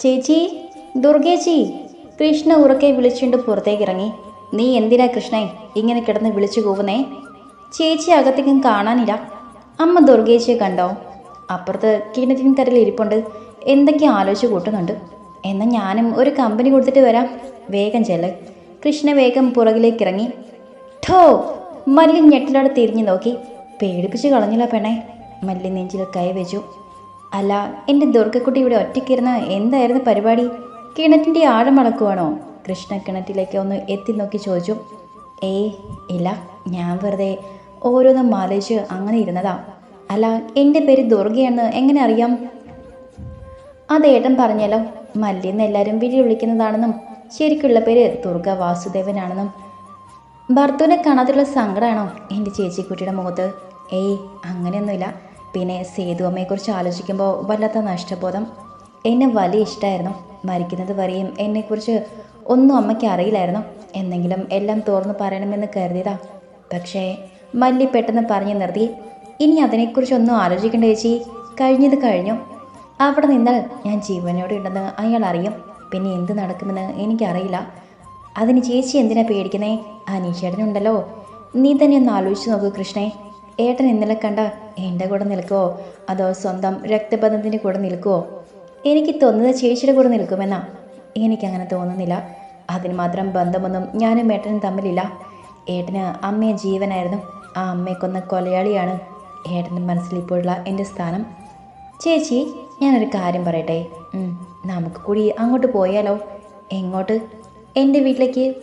ചേച്ചി ദുർഗേച്ചി കൃഷ്ണ ഉറക്കെ വിളിച്ചുകൊണ്ട് പുറത്തേക്ക് ഇറങ്ങി നീ എന്തിനാ കൃഷ്ണേ ഇങ്ങനെ കിടന്ന് വിളിച്ചു പോകുന്നേ ചേച്ചി അകത്തേക്കും കാണാനില്ല. അമ്മ ദുർഗേച്ചിയെ കണ്ടോ? അപ്പുറത്ത് കിണറ്റിൻകരയിൽ ഇരിപ്പുണ്ട്. എന്തൊക്കെ ആലോചിച്ച് കൂട്ടുന്നുണ്ട്. എന്നാൽ ഞാനും ഒരു കമ്പനി കൊടുത്തിട്ട് വരാം. വേഗം ചെല്ല്. കൃഷ്ണ വേഗം പുറകിലേക്ക് ഇറങ്ങി ഠോ മല്ലി ഞെട്ടിലോടെ തിരിഞ്ഞു നോക്കി. പേടിപ്പിച്ച് കളഞ്ഞില്ല പെണ്ണേ. മല്ലി നെഞ്ചിൽ കൈ വെച്ചു അല്ല എന്റെ ദുർഗക്കുട്ടി ഇവിടെ ഒറ്റയ്ക്കിരുന്ന് എന്തായിരുന്നു പരിപാടി? കിണറ്റിന്റെ ആഴം അളക്കുവാണോ? കൃഷ്ണ കിണറ്റിലേക്ക് ഒന്ന് എത്തി നോക്കി ചോദിച്ചു. ഏയ് ഇല്ല ഞാൻ വെറുതെ ഓരോന്നും ആലോചിച്ച് അങ്ങനെ ഇരുന്നതാ. അല്ല എന്റെ പേര് ദുർഗയെന്ന് എങ്ങനെ അറിയാം? അത് ഏട്ടൻ പറഞ്ഞല്ലോ മല്ലിന്ന് എല്ലാവരും വിളി വിളിക്കുന്നതാണെന്നും ശരിക്കുള്ള പേര് ദുർഗ വാസുദേവനാണെന്നും. ഭർത്തുവിനെ കാണാത്തുള്ള സങ്കടമാണോ എന്റെ ചേച്ചിക്കുട്ടിയുടെ മുഖത്ത്? ഏയ് അങ്ങനെയൊന്നുമില്ല. പിന്നെ സേതു അമ്മയെക്കുറിച്ച് ആലോചിക്കുമ്പോൾ വല്ലാത്ത നഷ്ടബോധം. എന്നെ വലിയ ഇഷ്ടമായിരുന്നു മരിക്കുന്നത് വരെയും എന്നെക്കുറിച്ച് ഒന്നും അമ്മയ്ക്ക് അറിയില്ലായിരുന്നു. എന്നെങ്കിലും എല്ലാം തുറന്നു പറയണമെന്ന് കരുതിയതാ. പക്ഷേ മല്ലി പെട്ടെന്ന് പറഞ്ഞു നിർത്തി ഇനി അതിനെക്കുറിച്ചൊന്നും ആലോചിക്കേണ്ട ചേച്ചി. കഴിഞ്ഞത് കഴിഞ്ഞു. അവിടെ നിന്നാൽ ഞാൻ ജീവനോടെ ഉണ്ടെന്ന് അയാൾ അറിയും. പിന്നെ എന്ത് നടക്കുമെന്ന് എനിക്കറിയില്ല. അതിന് ചേച്ചി എന്തിനാ പേടിക്കുന്നേ? അനീഷേട്ടനുണ്ടല്ലോ. നീ തന്നെ ഒന്ന് ആലോചിച്ച് നോക്കൂ കൃഷ്ണേ. ഏട്ടൻ ഇന്നലെ കണ്ട എന്റെ കൂടെ നിൽക്കുവോ? അതോ സ്വന്തം രക്തബന്ധത്തിന്റെ കൂടെ നിൽക്കുവോ? എനിക്ക് തോന്നുന്നത് ചേച്ചിയുടെ കൂടെ നിൽക്കുമെന്നാ. എനിക്കങ്ങനെ തോന്നുന്നില്ല. അതിന് മാത്രം ബന്ധമൊന്നും ഞാനും ഏട്ടനും തമ്മിലില്ല. ഏട്ടന് അമ്മയെ ജീവനായിരുന്നു. ആ അമ്മയെ കൊന്ന കൊലയാളിയാണ് ഏട്ടന്റെ മനസ്സിൽ ഇപ്പോഴുള്ള എന്റെ സ്ഥാനം. ചേച്ചി ഞാനൊരു കാര്യം പറയട്ടെ? നമുക്ക് കൂടി അങ്ങോട്ട് പോയാലോ? എങ്ങോട്ട്? എന്റെ വീട്ടിലേക്ക്.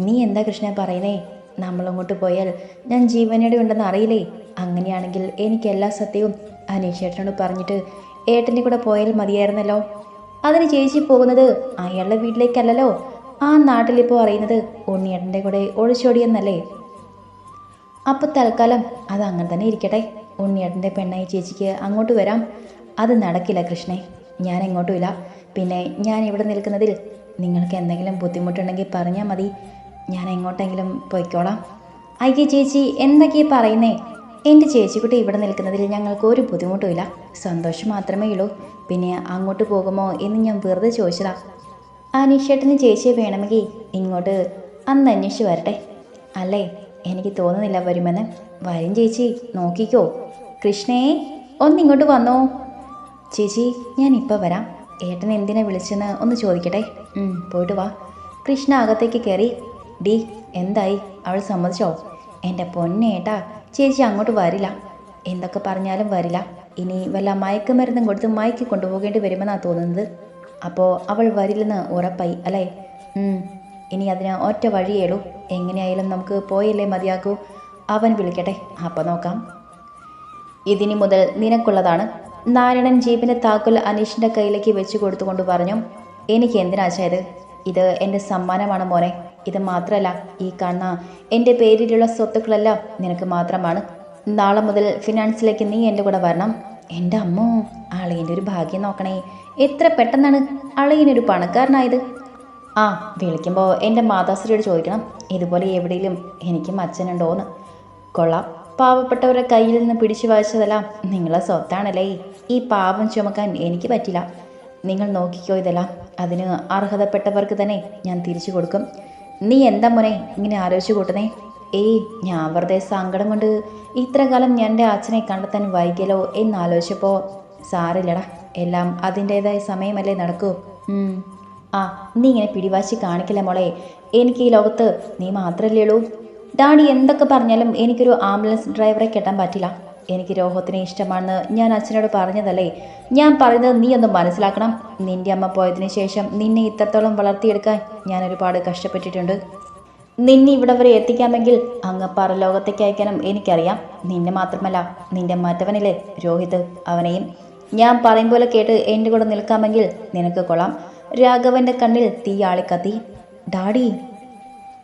നീ എന്താ കൃഷ്ണ പറയുന്നേ? നമ്മളങ്ങോട്ട് പോയാൽ ഞാൻ ജീവനയുടെ ഉണ്ടെന്ന് അറിയില്ലേ? അങ്ങനെയാണെങ്കിൽ എനിക്ക് എല്ലാ സത്യവും അനീഷേട്ടനോട് പറഞ്ഞിട്ട് ഏട്ടന്റെ കൂടെ പോയാൽ മതിയായിരുന്നല്ലോ. അതിന് ചേച്ചി പോകുന്നത് അയാളുടെ വീട്ടിലേക്കല്ലല്ലോ. ആ നാട്ടിലിപ്പോൾ അറിയുന്നത് ഉണ്ണിയേട്ടന്റെ കൂടെ ഒളിച്ചോടിയെന്നല്ലേ. അപ്പോൾ തൽക്കാലം അത് അങ്ങനെ തന്നെ ഇരിക്കട്ടെ. ഉണ്ണിയേട്ടന്റെ പെണ്ണായി ചേച്ചിക്ക് അങ്ങോട്ട് വരാം. അത് നടക്കില്ല കൃഷ്ണേ. ഞാൻ എങ്ങോട്ടുമില്ല പിന്നെ ഞാൻ ഇവിടെ നിൽക്കുന്നതിൽ നിങ്ങൾക്ക് എന്തെങ്കിലും ബുദ്ധിമുട്ടുണ്ടെങ്കിൽ പറഞ്ഞാൽ മതി. ഞാൻ എങ്ങോട്ടെങ്കിലും പോയിക്കോളാം. അയ്യ ചേച്ചി എന്തൊക്കെയാ പറയുന്നേ? എന്റെ ചേച്ചിക്കുട്ടി ഇവിടെ നിൽക്കുന്നതിൽ ഞങ്ങൾക്ക് ഒരു ബുദ്ധിമുട്ടുമില്ല. സന്തോഷം മാത്രമേ ഉള്ളൂ. പിന്നെ അങ്ങോട്ട് പോകുമോ എന്ന് ഞാൻ വെറുതെ ചോദിച്ചതാ. അനീഷേട്ടന് ചേച്ചിയെ വേണമെങ്കിൽ ഇങ്ങോട്ട് അന്ന് അന്വേഷിച്ച് വരട്ടെ. അല്ലേ? എനിക്ക് തോന്നുന്നില്ല വരുമെന്ന്. വരും ചേച്ചി നോക്കിക്കോ. കൃഷ്ണേ ഒന്നിങ്ങോട്ട് വന്നോ. ചേച്ചി ഞാൻ ഇപ്പോൾ വരാം. ഏട്ടൻ എന്തിനാ വിളിച്ചെന്ന് ഒന്ന് ചോദിക്കട്ടെ. പോയിട്ട് വാ. കൃഷ്ണ അകത്തേക്ക് കയറി ഡി എന്തായി? അവൾ സമ്മതിച്ചോ? എന്റെ പൊന്നേട്ടാ ചേച്ചി അങ്ങോട്ട് വരില്ല. എന്തൊക്കെ പറഞ്ഞാലും വരില്ല. ഇനി വല്ല മയക്കുമരുന്നും കൊടുത്ത് മയക്കി കൊണ്ടുപോകേണ്ടി വരുമെന്നാണ് തോന്നുന്നത്. അപ്പോൾ അവൾ വരില്ലെന്ന് ഉറപ്പായി അല്ലേ? ഇനി അതിന് ഒറ്റ വഴിയേളൂ എങ്ങനെയായാലും നമുക്ക് പോയല്ലേ മതിയാക്കൂ അവൻ വിളിക്കട്ടെ അപ്പോൾ നോക്കാം. ഇതിനി മുതൽ നിനക്കുള്ളതാണ്. നാരായണൻ ജീപ്പിന്റെ താക്കോൽ അനീഷിന്റെ കയ്യിലേക്ക് വെച്ചു കൊടുത്തുകൊണ്ട് പറഞ്ഞു എനിക്ക് എന്തിനാച്ചായത് ഇത്? എന്റെ സമ്മാനമാണ് മോനെ. ഇത് മാത്രമല്ല ഈ കാണുന്ന എന്റെ പേരിലുള്ള സ്വത്തുക്കളെല്ലാം നിനക്ക് മാത്രമാണ്. നാളെ മുതൽ ഫിനാൻസിലേക്ക് നീ എന്റെ കൂടെ വരണം. എന്റെ അമ്മോ അളിയന്റെ ഒരു ഭാഗ്യം നോക്കണേ. എത്ര പെട്ടെന്നാണ് അളിയനൊരു പണക്കാരനായത്? ആ വിളിക്കുമ്പോൾ എന്റെ മാതാശ്രീയോട് ചോദിക്കണം. ഇതുപോലെ എവിടെയും എനിക്കും അച്ഛനുണ്ടോന്ന്. കൊള്ളാം. പാവപ്പെട്ടവരുടെ കയ്യിൽ നിന്ന് പിടിച്ചു വായിച്ചതെല്ലാം നിങ്ങളെ സ്വത്താണല്ലേ. ഈ പാവം ചുമക്കാൻ എനിക്ക് പറ്റില്ല. നിങ്ങൾ നോക്കിക്കോ ഇതെല്ലാം. അതിന് അർഹതപ്പെട്ടവർക്ക് തന്നെ ഞാൻ തിരിച്ചു കൊടുക്കും. നീ എന്താ മോനെ ഇങ്ങനെ ആലോചിച്ച് കൂട്ടുന്നേ? ഏയ് ഞാൻ വെറുതെ സങ്കടം കൊണ്ട് ഇത്ര കാലം ഞാൻ എന്റെ അച്ഛനെ കണ്ടെത്താൻ വൈകിയല്ലോ എന്നാലോചിച്ചപ്പോൾ സാറില്ലടാ എല്ലാം അതിന്റേതായ സമയമല്ലേ നടക്കൂ. ആ നീ ഇങ്ങനെ പിടിവാശി കാണിക്കില്ല മോളെ. എനിക്ക് ഈ ലോകത്ത് നീ മാത്രമല്ലേ ഉള്ളൂ. ഡാഡി എന്തൊക്കെ പറഞ്ഞാലും എനിക്കൊരു ആംബുലൻസ് ഡ്രൈവറെ കെട്ടാൻ പറ്റില്ല. എനിക്ക് രോഹത്തിനെ ഇഷ്ടമാണെന്ന് ഞാൻ അച്ഛനോട് പറഞ്ഞതല്ലേ? ഞാൻ പറയുന്നത് നീ ഒന്ന് മനസ്സിലാക്കണം. നിന്റെ അമ്മ പോയതിന് ശേഷം നിന്നെ ഇത്രത്തോളം വളർത്തിയെടുക്കാൻ ഞാൻ ഒരുപാട് കഷ്ടപ്പെട്ടിട്ടുണ്ട്. നിന്നെ ഇവിടെ വരെ എത്തിക്കാമെങ്കിൽ അങ്ങ് പരലോകത്തേക്ക് അയക്കാനും എനിക്കറിയാം. നിന്നെ മാത്രമല്ല നിന്റെ മറ്റവനില്ലേ രോഹിത് അവനെയും. ഞാൻ പറയും പോലെ കേട്ട് എന്റെ കൂടെ നിൽക്കാമെങ്കിൽ നിനക്ക് കൊള്ളാം. രാഘവന്റെ കണ്ണിൽ തീ കത്തി ഡാഡി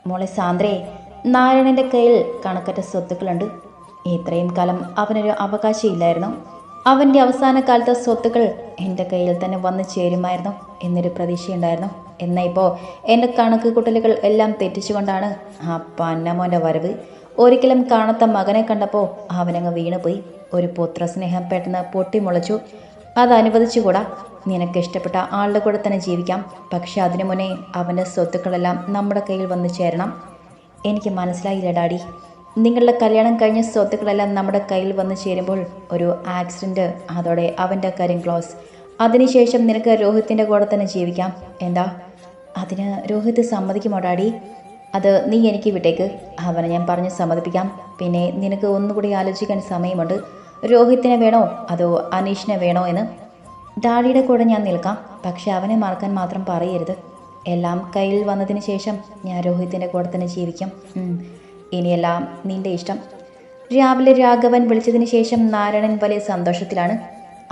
മോളെ സാന്ദ്രേ നാരായണന്റെ കയ്യിൽ കണക്കറ്റ സ്വത്തുക്കളുണ്ട്. ഇത്രയും കാലം അവനൊരു അവകാശമില്ലായിരുന്നു അവന്റെ അവസാന കാലത്തെ സ്വത്തുക്കൾ എന്റെ കയ്യിൽ തന്നെ വന്നു ചേരുമായിരുന്നു എന്നൊരു പ്രതീക്ഷയുണ്ടായിരുന്നു. എന്നാൽ ഇപ്പോൾ എന്റെ കണക്ക് കൂട്ടലുകൾ എല്ലാം തെറ്റിച്ചുകൊണ്ടാണ് ആ പന്നമോന്റെ വരവ്. ഒരിക്കലും കാണാത്ത മകനെ കണ്ടപ്പോൾ അവനങ്ങ് വീണുപോയി. ഒരു പുത്രസ്നേഹം പെട്ടെന്ന് പൊട്ടിമുളച്ചു. അത് അനുവദിച്ചുകൂടാ. നിനക്ക് ഇഷ്ടപ്പെട്ട ആളുടെ കൂടെ തന്നെ ജീവിക്കാം. പക്ഷെ അതിനു മുന്നേ അവന്റെ സ്വത്തുക്കളെല്ലാം നമ്മുടെ കയ്യിൽ വന്നു ചേരണം. എനിക്ക് മനസ്സിലായില്ല ഡാഡി നിങ്ങളുടെ കല്യാണം കഴിഞ്ഞ സ്വത്തുക്കളെല്ലാം നമ്മുടെ കയ്യിൽ വന്ന് ചേരുമ്പോൾ ഒരു ആക്സിഡന്റ് അതോടെ അവന്റെ കാര്യം ക്ലോസ് അതിനുശേഷം നിനക്ക് രോഹിത്തിന്റെ കൂടെ തന്നെ ജീവിക്കാം. എന്താ? അതിന് രോഹിത് സമ്മതിക്കുമോ ഡാഡി? അത് നീ എനിക്ക് വിട്ടേക്ക്. അവനെ ഞാൻ പറഞ്ഞ് സമ്മതിപ്പിക്കാം. പിന്നെ നിനക്ക് ഒന്നുകൂടി ആലോചിക്കാൻ സമയമുണ്ട്. രോഹിത്തിനെ വേണോ? അതോ അനീഷിനെ വേണോ എന്ന്? ഡാഡിയുടെ കൂടെ ഞാൻ നിൽക്കാം. പക്ഷെ അവനെ മറക്കാൻ മാത്രം പറയരുത്. എല്ലാം കയ്യിൽ വന്നതിന് ശേഷം ഞാൻ രോഹിത്തിന്റെ കൂടെ തന്നെ ജീവിക്കും. ഇനിയെല്ലാം നിന്റെ ഇഷ്ടം. രാവിലെ രാഘവൻ വിളിച്ചതിന് ശേഷം നാരായണൻ വലിയ സന്തോഷത്തിലാണ്.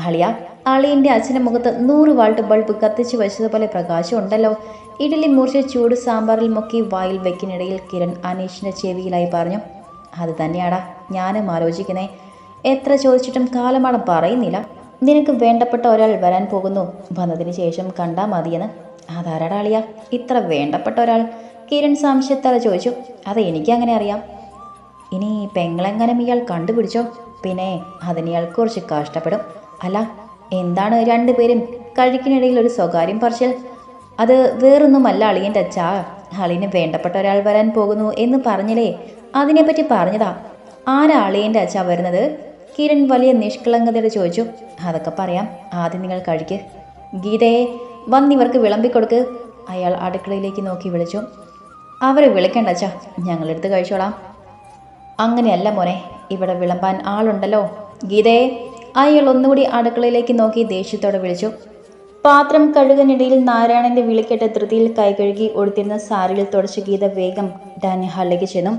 അളിയ അളിയന്റെ അച്ഛന്റെ മുഖത്ത് നൂറ് വാൾട്ട് ബൾബ് കത്തിച്ചു വെച്ചതുപോലെ പ്രകാശം ഉണ്ടല്ലോ. ഇഡലി മുറിച്ച് ചൂട് സാമ്പാറിൽ മുക്കി വായിൽ വെക്കിനിടയിൽ കിരൺ അനീഷിന്റെ ചെവിയിലായി പറഞ്ഞു അത് തന്നെയാടാ ഞാനും ആലോചിക്കുന്നേ. എത്ര ചോദിച്ചിട്ടും കാലമാടം പറയുന്നില്ല. നിനക്ക് വേണ്ടപ്പെട്ട ഒരാൾ വരാൻ പോകുന്നു. വന്നതിന് ശേഷം കണ്ടാൽ മതിയെന്ന്. അതാരാടാളിയ ഇത്ര വേണ്ടപ്പെട്ട ഒരാൾ? കിരൺ സംശയത്തല ചോദിച്ചു അത് എനിക്കങ്ങനെ അറിയാം. ഇനി പെങ്ങളെങ്ങനെ ഇയാൾ കണ്ടുപിടിച്ചോ? പിന്നെ അതിന് ഇയാൾ കുറച്ച് കഷ്ടപ്പെടും. അല്ല എന്താണ് രണ്ടുപേരും കഴിക്കിനിടയിൽ ഒരു സ്വകാര്യം പറച്ചൽ? അത് വേറൊന്നുമല്ല അളിയന്റെ അച്ഛാ. അളിന് വേണ്ടപ്പെട്ട ഒരാൾ വരാൻ പോകുന്നു എന്ന് പറഞ്ഞില്ലേ? അതിനെപ്പറ്റി പറഞ്ഞതാ. ആരാ അളിയന്റെ അച്ഛാ വരുന്നത്? കിരൺ വലിയ നിഷ്കളങ്കതയോടെ ചോദിച്ചു അതൊക്കെ പറയാം. ആദ്യം നിങ്ങൾ കഴിക്ക് ഗീതയെ വന്നിവർക്ക് വിളമ്പിക്കൊടുക്ക്. അയാൾ അടുക്കളയിലേക്ക് നോക്കി വിളിച്ചു അവരെ വിളിക്കണ്ട അച്ഛാ. ഞങ്ങളെടുത്ത് കഴിച്ചോളാം. അങ്ങനെയല്ല മോനെ ഇവിടെ വിളമ്പാൻ ആളുണ്ടല്ലോ. ഗീതയെ അയാൾ ഒന്നുകൂടി അടുക്കളയിലേക്ക് നോക്കി ദേഷ്യത്തോടെ വിളിച്ചു. പാത്രം കഴുകനിടയിൽ നാരായണന്റെ തൃതിയിൽ ധൃതിയിൽ കൈകഴുകി ഒടുത്തിരുന്ന സാരിയിൽ തുടച്ച് ഗീത വേഗം ഡാനി ഹാളിലേക്ക് ചെന്നു.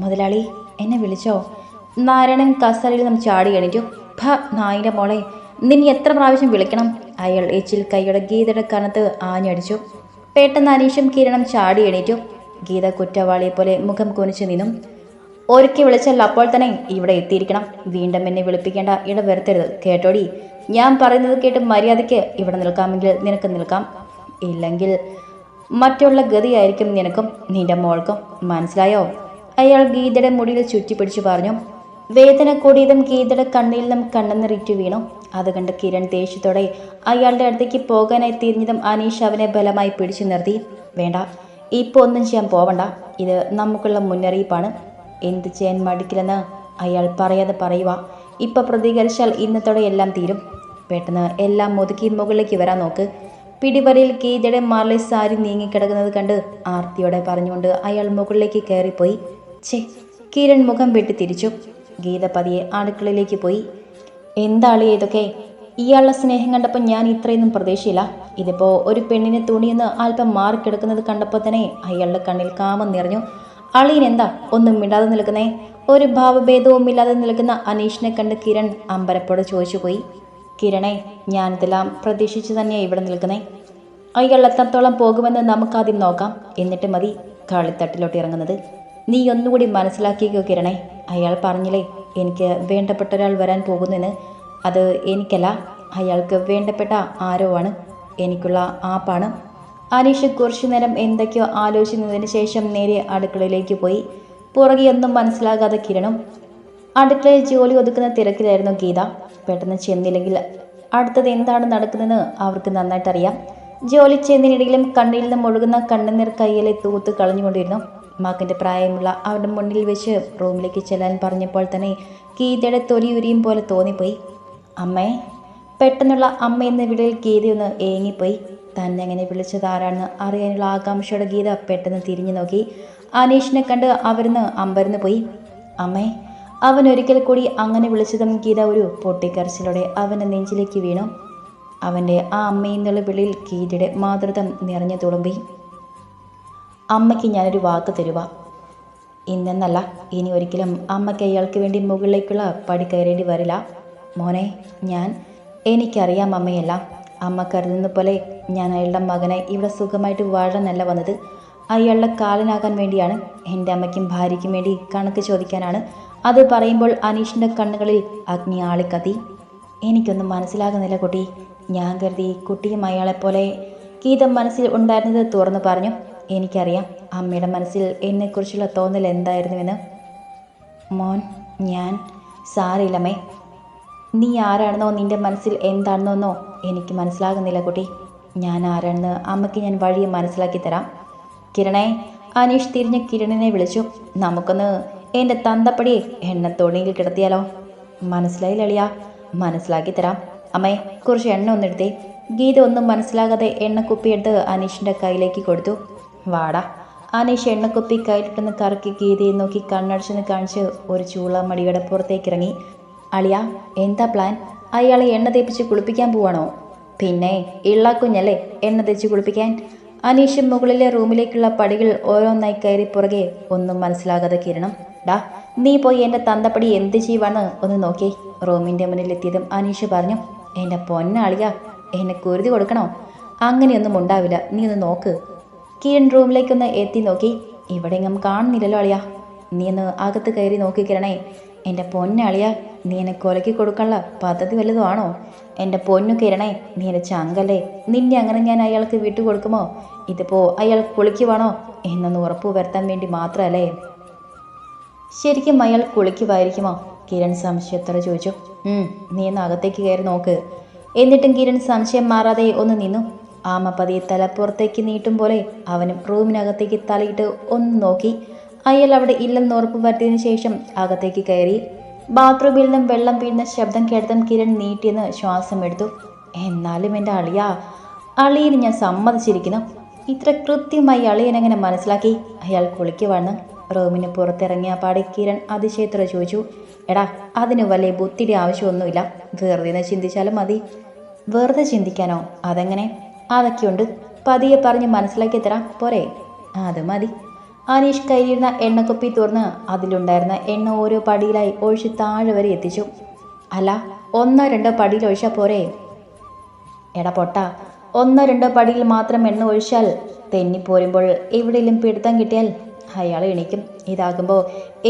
മുതലാളി എന്നെ വിളിച്ചോ? നാരായണൻ കസറിയിൽ നിന്നും ചാടി എണീറ്റു. ഭ നായിന്റെ മോളെ നിന്നെ എത്ര പ്രാവശ്യം വിളിക്കണം? അയാൾ എച്ചിൽ കൈയുടെ ഗീതയുടെ കനത്ത് ആഞ്ഞടിച്ചു. പെട്ടെന്ന് അനീഷും കിരണം ചാടി എണീറ്റു. ഗീത കുറ്റവാളിയെ പോലെ മുഖം കുനിച്ചു നിന്നും ഒരുക്കി വിളിച്ചാൽ അപ്പോൾ തന്നെ ഇവിടെ എത്തിയിരിക്കണം. വീണ്ടും എന്നെ വിളിപ്പിക്കേണ്ട ഇട വരുത്തരുത്. കേട്ടോടി? ഞാൻ പറയുന്നത് കേട്ട് മര്യാദയ്ക്ക് ഇവിടെ നിൽക്കാമെങ്കിൽ നിനക്ക് നിൽക്കാം. ഇല്ലെങ്കിൽ മറ്റുള്ള ഗതിയായിരിക്കും നിനക്കും നിന്റെ മോൾക്കും. മനസ്സിലായോ? അയാൾ ഗീതയുടെ മുടിയിൽ ചുറ്റിപ്പിടിച്ചു പറഞ്ഞു. വേദന കൂടിയതും ഗീതയുടെ കണ്ണിൽ നിന്നും കണ്ണെന്നിറിറ്റു വീണു. അത് കണ്ട് കിരൺ ദേഷ്യത്തോടെ അയാളുടെ അടുത്തേക്ക് പോകാനായി തിരിഞ്ഞതും അനീഷ് അവനെ ബലമായി പിടിച്ചു നിർത്തി. വേണ്ട ഇപ്പോൾ ഒന്നും ചെയ്യാൻ പോവണ്ട. ഇത് നമുക്കുള്ള മുന്നറിയിപ്പാണ്. എന്ത് ചെയ്യാൻ മടിക്കില്ലെന്ന് അയാൾ പറയാതെ പറയുക ഇപ്പം പ്രതികരിച്ചാൽ ഇന്നത്തോടെ എല്ലാം തീരും. പെട്ടെന്ന് എല്ലാം മുതുക്കി മുകളിലേക്ക് വരാൻ നോക്ക്. പിടിവരയിൽ ഗീതയുടെ മാർലി സാരി നീങ്ങിക്കിടക്കുന്നത് കണ്ട് ആർത്തിയോടെ പറഞ്ഞുകൊണ്ട് അയാൾ മുകളിലേക്ക് കയറിപ്പോയി. ഛേ കിരൺ മുഖം വെട്ടി തിരിച്ചു. ഗീത പതിയെ അടുക്കളയിലേക്ക് പോയി. എന്താളി ഇതൊക്കെ? ഇയാളുടെ സ്നേഹം കണ്ടപ്പോൾ ഞാൻ ഇത്രയൊന്നും പ്രതീക്ഷയില്ല. ഇതിപ്പോൾ ഒരു പെണ്ണിനെ തുണിയെന്ന് അല്പം മാറിക്കിടക്കുന്നത് കണ്ടപ്പോൾ തന്നെ അയാളുടെ കണ്ണിൽ കാമം നിറഞ്ഞു. അളിയൻ എന്താ ഒന്നും മിണ്ടാതെ നിൽക്കുന്നേ? ഒരു ഭാവഭേദവും ഇല്ലാതെ നിൽക്കുന്ന അനീഷിനെ കണ്ട് കിരൺ അമ്പരപ്പോടെ ചോദിച്ചു പോയി. കിരണേ ഞാനിതെല്ലാം പ്രതീക്ഷിച്ച് തന്നെയാണ് ഇവിടെ നിൽക്കുന്നേ. അയാൾ എത്രത്തോളം പോകുമെന്ന് നമുക്കാദ്യം നോക്കാം. എന്നിട്ട് മതി കളിത്തട്ടിലോട്ട് ഇറങ്ങുന്നത്. നീ ഒന്നുകൂടി മനസ്സിലാക്കിയോ കിരണേ. അയാൾ പറഞ്ഞില്ലേ എനിക്ക് വേണ്ടപ്പെട്ട ഒരാൾ വരാൻ പോകുന്നെന്ന്. അത് എനിക്കല്ല അയാൾക്ക് വേണ്ടപ്പെട്ട ആരോ ആണ് എനിക്കുള്ള ആപ്പാണ്. അനീഷ് കുറച്ചു നേരം എന്തൊക്കെയോ ആലോചിക്കുന്നതിന് ശേഷം നേരെ അടുക്കളയിലേക്ക് പോയി. പുറകെ ഒന്നും മനസ്സിലാകാതെ കിരണം. അടുക്കളയിൽ ജോലി ഒതുക്കുന്ന തിരക്കിലായിരുന്നു ഗീത. പെട്ടെന്ന് ചെന്നില്ലെങ്കിൽ അടുത്തത് എന്താണ് നടക്കുന്നതെന്ന് അവർക്ക് നന്നായിട്ടറിയാം. ജോലി ചെയ്യുന്നതിനിടയിലും കണ്ണിൽ നിന്നും ഒഴുകുന്ന കണ്ണുനീർ കയ്യിലെ തൂത്ത് കളഞ്ഞുകൊണ്ടിരുന്നു. മകന്റെ പ്രായമുള്ള അവരുടെ മുന്നിൽ വെച്ച് റൂമിലേക്ക് ചെല്ലാൻ പറഞ്ഞപ്പോൾ തന്നെ ഗീതയുടെ തൊലിയുരിയും പോലെ തോന്നിപ്പോയി. അമ്മേ പെട്ടെന്നുള്ള അമ്മ എന്ന വിളിയിൽ ഒന്ന് ഏങ്ങിപ്പോയി. തന്നെ എങ്ങനെ വിളിച്ചത് ആരാണെന്ന് അറിയാനുള്ള ആകാംക്ഷയുടെ ഗീത പെട്ടെന്ന് തിരിഞ്ഞു നോക്കി. അനീഷിനെ കണ്ട് അവരുന്ന് അമ്പരന്ന് പോയി. അമ്മേ അവൻ ഒരിക്കൽ കൂടി അങ്ങനെ വിളിച്ചതും ഗീത ഒരു പൊട്ടിക്കരച്ചിലൂടെ അവന്റെ നെഞ്ചിലേക്ക് വീണു. അവന്റെ ആ അമ്മയെന്നുള്ള വിളിയിൽ ഗീതയുടെ മാതൃത്വം നിറഞ്ഞു തുളുമ്പി. അമ്മയ്ക്ക് ഞാനൊരു വാക്ക് തരുക ഇന്നെന്നല്ല ഇനി ഒരിക്കലും അമ്മയ്ക്ക് അയാൾക്ക് വേണ്ടി മുകളിലേക്കുള്ള പടി കയറേണ്ടി വരില്ല. മോനെ ഞാൻ എനിക്കറിയാം അമ്മയല്ല. അമ്മ കരുതുന്ന പോലെ ഞാൻ അയാളുടെ മകനെ ഇവിടെ സുഖമായിട്ട് വാഴാനല്ല വന്നത്. അയാളുടെ കാലനാകാൻ വേണ്ടിയാണ്. എന്റെ അമ്മയ്ക്കും ഭാര്യയ്ക്കും വേണ്ടി കണക്ക് ചോദിക്കാനാണ്. അത് പറയുമ്പോൾ അനീഷിന്റെ കണ്ണുകളിൽ അഗ്നി ആളിക്കത്തി. എനിക്കൊന്നും മനസ്സിലാകുന്നില്ല കുട്ടി. ഞാൻ കരുതി കുട്ടിയും അയാളെപ്പോലെ ഗീതം മനസ്സിൽ ഉണ്ടായിരുന്നത് തുറന്നു പറഞ്ഞു. എനിക്കറിയാം അമ്മയുടെ മനസ്സിൽ എന്നെക്കുറിച്ചുള്ള തോന്നൽ എന്തായിരുന്നുവെന്ന്. മോൻ ഞാൻ സാറില്ലമ്മേ നീ ആരാണെന്നോ നിന്റെ മനസ്സിൽ എന്താണെന്നോ എനിക്ക് മനസ്സിലാകുന്നില്ല കുട്ടി. ഞാൻ ആരാണെന്ന് അമ്മയ്ക്ക് ഞാൻ വഴിയെ മനസ്സിലാക്കി തരാം. കിരണേ അനീഷ് തിരിഞ്ഞ് കിരണിനെ വിളിച്ചു. നമുക്കൊന്ന് എന്റെ തന്തപ്പടി എണ്ണ തൊണിയിൽ കിടത്തിയാലോ? മനസ്സിലായി ലളിയ. മനസ്സിലാക്കി തരാം. അമ്മേ കുറച്ച് എണ്ണ ഒന്നെടുത്തേ ഗീത ഒന്നും മനസ്സിലാകാതെ എണ്ണക്കുപ്പിയെടുത്ത് അനീഷിന്റെ കയ്യിലേക്ക് കൊടുത്തു. വാടാ. അനീഷ് എണ്ണക്കുപ്പി കയ്യിലിട്ടെന്ന് കറക്കി ഗീതയെ നോക്കി കണ്ണടച്ചെന്ന് കാണിച്ച് ഒരു ചൂള മടിയുടെ പുറത്തേക്ക് ഇറങ്ങി. അളിയ എന്താ പ്ലാൻ അയാളെ എണ്ണ തേപ്പിച്ച് കുളിപ്പിക്കാൻ പോവാണോ? പിന്നെ ഇള്ളാക്കുഞ്ഞല്ലേ കുഞ്ഞല്ലേ എണ്ണ തേച്ച് കുളിപ്പിക്കാൻ? അനീഷ് മുകളിലെ റൂമിലേക്കുള്ള പടികൾ ഓരോന്നായി കയറി പുറകെ ഒന്നും മനസ്സിലാകാതെ കിരണം ഡാ നീ പോയി എന്റെ തന്തപ്പടി എന്ത് ചെയ്യുവാണ്? ഒന്ന് നോക്കി. റൂമിന്റെ മുന്നിലെത്തിയതും അനീഷ് പറഞ്ഞു എന്റെ പൊന്നാളിയ എന്നെ കുരുതി കൊടുക്കണോ? അങ്ങനെയൊന്നും ഉണ്ടാവില്ല നീ ഒന്ന് നോക്ക്. കിരൺ റൂമിലേക്കൊന്ന് എത്തി നോക്കി ഇവിടെ എങ്ങും കാണുന്നില്ലല്ലോ അളിയ. നീ ഒന്ന് അകത്ത് കയറി നോക്കി കിരണേ. എന്റെ പൊന്നളിയ നീ എന്നെ കൊലക്കി കൊടുക്കാനുള്ള പദ്ധതി വല്ലതും എന്റെ പൊന്നു കിരണേ നീ എന്റെ ചങ്കല്ലേ? നിന്നെ അങ്ങനെ ഞാൻ അയാൾക്ക് വിട്ടു കൊടുക്കുമോ? ഇതിപ്പോൾ അയാൾ കുളിക്കുവാണോ? എന്നൊന്ന് ഉറപ്പു വരുത്താൻ വേണ്ടി മാത്രമല്ലേ? ശരിക്കും അയാൾ കുളിക്കുമായിരിക്കുമോ കിരൺ സംശയത്തോടെ ചോദിച്ചു. "ഉം, നീ ഒന്ന് അകത്തേക്ക് കയറി നോക്ക്. എന്നിട്ടും കിരൺ സംശയം മാറാതെ ഒന്ന് നിന്നു. ആമ പതിയെ തല നീട്ടും പോലെ അവനും റൂമിനകത്തേക്ക് തലയിട്ട് ഒന്ന് നോക്കി. അയാൾ അവിടെ ഇല്ലെന്ന് ഉറപ്പ് വരുത്തിയതിനു ശേഷം അകത്തേക്ക് കയറി. ബാത്റൂമിൽ നിന്നും വെള്ളം വീഴുന്ന ശബ്ദം കേട്ടതും കിരൺ നീട്ടിയെന്ന് ശ്വാസം എടുത്തു. എന്നാലും എന്റെ അളിയാ അളിയന് ഞാൻ സമ്മതിച്ചിരിക്കുന്നു. ഇത്ര കൃത്യമായി അളിയനെങ്ങനെ മനസ്സിലാക്കി? അയാൾ കുളിക്കുവാണ് റൂമിന് പുറത്തിറങ്ങിയ പാടെ കിരൺ അതിശയത്തോടെ ചോദിച്ചു എടാ അതിന് വലിയ ബുദ്ധിയുടെ ആവശ്യമൊന്നുമില്ല. വെറുതെ ചിന്തിച്ചാലും മതി. വെറുതെ ചിന്തിക്കാനോ? അതെങ്ങനെ? അതൊക്കെയുണ്ട്. പതിയെ പറഞ്ഞ് മനസ്സിലാക്കി തരാം പോരെ. അത് മതി. അനീഷ് കയ്യിലിരുന്ന എണ്ണക്കുപ്പി തുറന്ന് അതിലുണ്ടായിരുന്ന എണ്ണ ഓരോ പടിയിലായി ഒഴിച്ച് താഴെ വരെ എത്തിച്ചു. അല്ല ഒന്നോ രണ്ടോ പടിയിൽ ഒഴിച്ചാൽ പോരെ? എടാ പൊട്ട ഒന്നോ രണ്ടോ പടിയിൽ മാത്രം എണ്ണ ഒഴിച്ചാൽ തെന്നിപ്പോരുമ്പോൾ എവിടെയെങ്കിലും പിടുത്തം കിട്ടിയാൽ അയാൾ എണീക്കും. ഇതാകുമ്പോൾ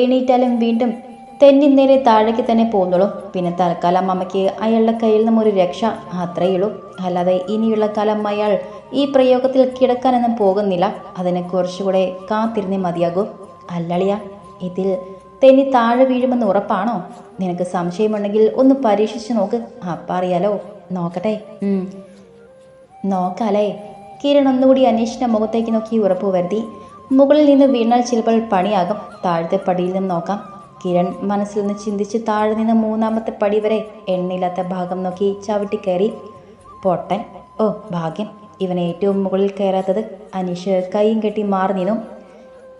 എണീറ്റാലും വീണ്ടും തെന്നി നേരെ താഴേക്ക് തന്നെ പോകുന്നുള്ളൂ പിന്നെ തൽക്കാലം അമ്മയ്ക്ക് അയാളുടെ കയ്യിൽ നിന്നും ഒരു രക്ഷ അത്രയേ ഉള്ളൂ. അല്ലാതെ ഇനിയുള്ള കാലം അയാൾ ഈ പ്രയോഗത്തിൽ കിടക്കാനൊന്നും പോകുന്നില്ല. അതിനെ കുറച്ചുകൂടെ കാത്തിരുന്നേ മതിയാകൂ. അല്ലളിയ ഇതിൽ തെന്നി താഴെ വീഴുമെന്ന് ഉറപ്പാണോ? നിനക്ക് സംശയമുണ്ടെങ്കിൽ ഒന്ന് പരീക്ഷിച്ചു നോക്ക്. അപ്പം അറിയാലോ. നോക്കട്ടെ. നോക്കാലേ. കിരൺ ഒന്നുകൂടി അന്വേഷിച്ച മുഖത്തേക്ക് നോക്കി ഉറപ്പ് വരുത്തി. മുകളിൽ നിന്ന് വീണാൽ ചിലപ്പോൾ പണിയാകും. താഴത്തെ പടിയിൽ നിന്ന് നോക്കാം. കിരൺ മനസ്സിൽ നിന്ന് ചിന്തിച്ച് താഴെ നിന്ന് മൂന്നാമത്തെ പടി വരെ എണ്ണയില്ലാത്ത ഭാഗം നോക്കി ചവിട്ടി കയറി. പൊട്ടൻ. ഓ ഭാഗ്യം. ഇവൻ ഏറ്റവും മുകളിൽ കയറാത്തത് അനീഷ് കൈയും കെട്ടി മാറി നിന്നു.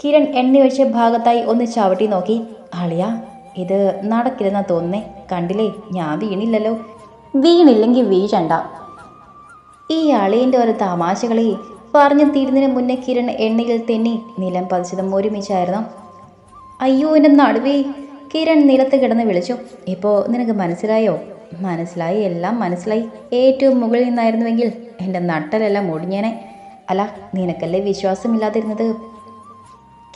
കിരൺ എണ്ണ ഒഴിച്ച ഭാഗത്തായി ഒന്ന് ചവിട്ടി നോക്കി. അളിയ ഇത് നടക്കില്ലെന്നാ തോന്നേ കണ്ടില്ലേ ഞാൻ വീണില്ലല്ലോ. വീണില്ലെങ്കിൽ വീഴണ്ട. ഈ അളിയന്റെ ഒരു തമാശകളെ പറഞ്ഞു തീരുന്നതിന് മുന്നേ കിരൺ എണ്ണയിൽ തെന്നി നിലം പതിച്ചതും ഒരുമിച്ചായിരുന്നു. അയ്യോ എന്റെ നടുവേ. കിരൺ നിലത്ത് കിടന്ന് വിളിച്ചു. ഇപ്പോൾ നിനക്ക് മനസ്സിലായോ? മനസ്സിലായി എല്ലാം മനസ്സിലായി. ഏറ്റവും മുകളിൽ നിന്നായിരുന്നുവെങ്കിൽ എന്റെ നട്ടലെല്ലാം ഒടിഞ്ഞേനെ. അല്ല നിനക്കല്ലേ വിശ്വാസമില്ലാതിരുന്നത്?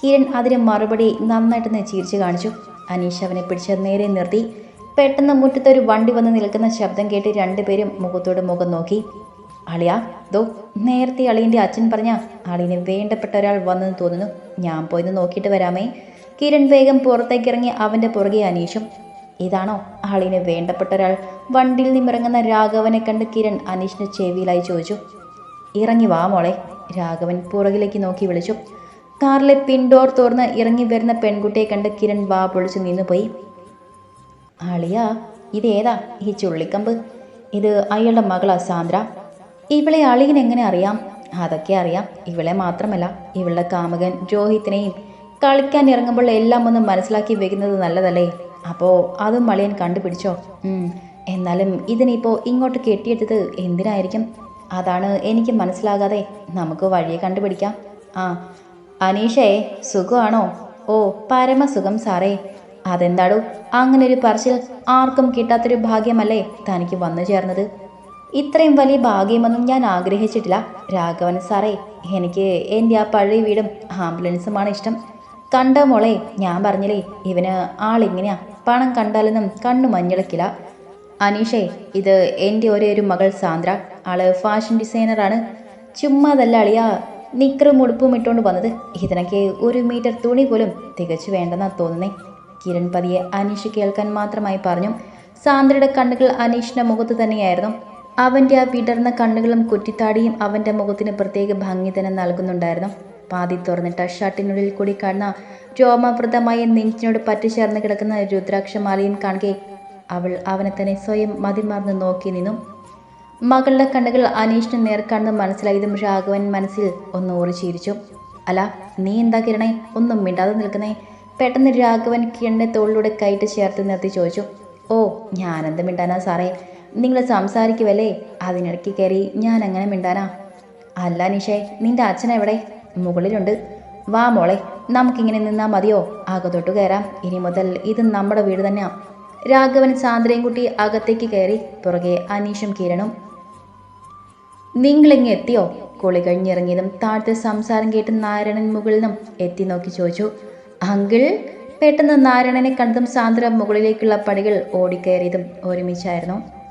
കിരൺ അതിന് മറുപടി നന്നായിട്ട് ചിരിച്ചു കാണിച്ചു. അനീഷ് അവനെ പിടിച്ച് നേരെ നിർത്തി. പെട്ടെന്ന് മുറ്റത്ത് ഒരു വണ്ടി വന്ന് നിൽക്കുന്ന ശബ്ദം കേട്ട് രണ്ടുപേരും മുഖത്തോട് മുഖം നോക്കി. അളിയാ ദോ നേരത്തെ അളിയന്റെ അച്ഛൻ പറഞ്ഞ അളിയന് വേണ്ടപ്പെട്ട ഒരാൾ വന്നെന്ന് തോന്നുന്നു. ഞാൻ പോയിന്ന് നോക്കിയിട്ട് വരാമേ. കിരൺ വേഗം പുറത്തേക്കിറങ്ങി അവന്റെ പുറകെ അനീഷും ഇതാണോ ആളിന് വേണ്ടപ്പെട്ട ഒരാൾ? വണ്ടിയിൽ നിന്നിറങ്ങുന്ന രാഘവനെ കണ്ട് കിരൺ അനീഷിന് ചെവിയിലായി ചോദിച്ചു. ഇറങ്ങി വാ മോളെ രാഘവൻ പുറകിലേക്ക് നോക്കി വിളിച്ചു. കാറിലെ പിൻഡോർ തുറന്ന് ഇറങ്ങി വരുന്ന പെൺകുട്ടിയെ കണ്ട് കിരൺ വാ പൊളിച്ചു നിന്നുപോയി. ആളിയാ ഇതേതാ ഈ ചുള്ളിക്കമ്പ്? ഇത് അയാളുടെ മകളാ സാന്ദ്ര. ഇവളെ അളിയൻ എങ്ങനെ അറിയാം? അതൊക്കെ അറിയാം. ഇവളെ മാത്രമല്ല ഇവളുടെ കാമകൻ രോഹിത്തിനെയും കളിക്കാൻ ഇറങ്ങുമ്പോൾ എല്ലാം ഒന്ന് മനസ്സിലാക്കി വെക്കുന്നത് നല്ലതല്ലേ? അപ്പോൾ അതും വളിയൻ കണ്ടുപിടിച്ചോ. എന്നാലും ഇതിനിപ്പോൾ ഇങ്ങോട്ട് കെട്ടിയെടുത്തത് എന്തിനായിരിക്കും? അതാണ് എനിക്ക് മനസ്സിലാകാതെ നമുക്ക് വഴിയെ കണ്ടുപിടിക്കാം. ആ. അനീഷേ സുഖമാണോ? ഓ പരമസുഖം സാറേ. അതെന്താടോ? അങ്ങനെ ഒരു പറച്ചിൽ ആർക്കും കിട്ടാത്തൊരു ഭാഗ്യമല്ലേ തനിക്ക് വന്നു ചേർന്നത്? ഇത്രയും വലിയ ഭാഗ്യമൊന്നും ഞാൻ ആഗ്രഹിച്ചിട്ടില്ല. രാഘവൻ സാറേ എനിക്ക് എന്റെ ആ പഴയ വീടും ആംബുലൻസുമാണ് ഇഷ്ടം. കണ്ട മോളെ ഞാൻ പറഞ്ഞില്ലേ ഇവന് ആളിങ്ങനെയാ. പണം കണ്ടാലൊന്നും കണ്ണു മഞ്ഞളിക്കില്ല. അനീഷേ ഇത് എന്റെ ഒരേ ഒരു മകൾ സാന്ദ്ര. ആൾ ഫാഷൻ ഡിസൈനറാണ് ചുമ്മാതല്ല അളിയാ നിക്കറും ഉടുപ്പും ഇട്ടുകൊണ്ട് വന്നത്. ഇതിനൊക്കെ ഒരു മീറ്റർ തുണി പോലും തികച്ചു വേണ്ടെന്നാ തോന്നുന്നേ. കിരൺ പതിയെ അനീഷ് കേൾക്കാൻ മാത്രമായി പറഞ്ഞു. സാന്ദ്രയുടെ കണ്ണുകൾ അനീഷിന്റെ മുഖത്ത് തന്നെയായിരുന്നു. അവന്റെ ആ വിടർന്ന കണ്ണുകളും കുറ്റിത്താടിയും അവന്റെ മുഖത്തിന് പ്രത്യേക ഭംഗി തന്നെ നൽകുന്നുണ്ടായിരുന്നു. പാതി തുറന്നിട്ട ഷർട്ടിനുള്ളിൽ കൂടി കാണുന്ന രോമാവൃതമായ നെഞ്ചിനോട് പറ്റിച്ചേർന്ന് കിടക്കുന്ന രുദ്രാക്ഷമാലയും കാണുകെ അവൾ അവനെ തന്നെ സ്വയം മതിമറന്ന് നോക്കി നിന്നു. മകളുടെ കണ്ണുകൾ അനീഷിന് നേർക്കാണെന്ന് മനസ്സിലായതും രാഘവൻ മനസ്സിൽ ഒന്ന് ഓറിച്ചിരിച്ചു അല അല്ല നീ എന്താ കിരണേ? ഒന്നും മിണ്ടാതെ നിൽക്കുന്നേ? പെട്ടെന്ന് രാഘവൻ കിരണിന്റെ തോളിലൂടെ കൈയിട്ട് ചേർത്ത് നിർത്തി ചോദിച്ചു. ഓ ഞാനെന്ത് മിണ്ടാനാ സാറേ? നിങ്ങൾ സംസാരിക്കുവല്ലേ? അതിനിടയ്ക്ക് കയറി ഞാൻ അങ്ങനെ മിണ്ടാനാ? അല്ല നിഷേ നിന്റെ അച്ഛൻ എവിടെ? മുകളിലുണ്ട്. വാ മോളെ നമുക്കിങ്ങനെ നിന്നാൽ മതിയോ? അകത്തോട്ട് കയറാം. ഇനി മുതൽ ഇത് നമ്മുടെ വീട് തന്നെയാ. രാഘവൻ സാന്ദ്രയും കുട്ടി അകത്തേക്ക് കയറി പുറകെ അനീഷും കിരണും. നിങ്ങളിങ്ങ് എത്തിയോ? കുളി കഴിഞ്ഞിറങ്ങിയതും താഴത്തെ സംസാരം കേട്ട് നാരായണൻ മുകളിൽ നിന്നും എത്തി നോക്കി ചോദിച്ചു. അങ്കിൾ? പെട്ടെന്ന് നാരായണനെ കണ്ടതും സാന്ദ്ര മുകളിലേക്കുള്ള പടികൾ ഓടിക്കയറിയതും ഒരുമിച്ചായിരുന്നു.